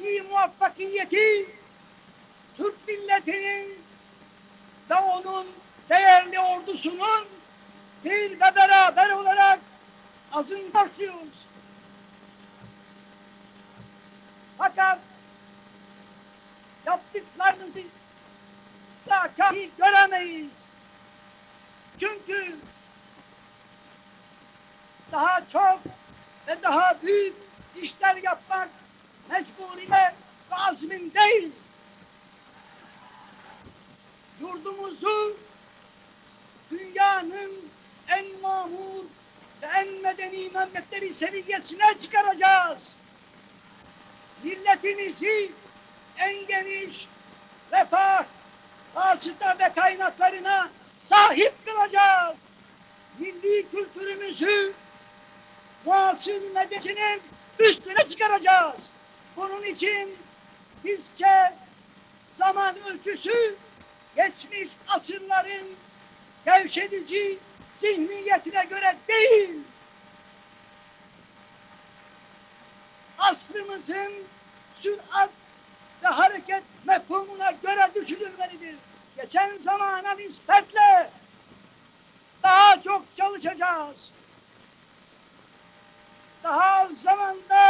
Bundaki muvaffakiyeti Türk milletinin ve onun değerli ordusunun bir ve beraber olarak azın başlıyoruz. Fakat yaptıklarınızı da kafi göremeyiz. Çünkü daha çok ve daha büyük işler yapmak mecburiyet ve azmindeyiz. Yurdumuzu dünyanın en mamur ve en medeni memleketleri seviyesine çıkaracağız. Milletimizi en geniş refah, hasıta ve kaynaklarına sahip kılacağız. Milli kültürümüzü muasır medeniyetinin üstüne çıkaracağız. Bunun için bizce zaman ölçüsü geçmiş asırların gevşedici zihniyetine göre değil, asrımızın sürat ve hareket mefhumuna göre düşünülmelidir. Geçen zamana nispetle daha çok çalışacağız. Daha az zamanda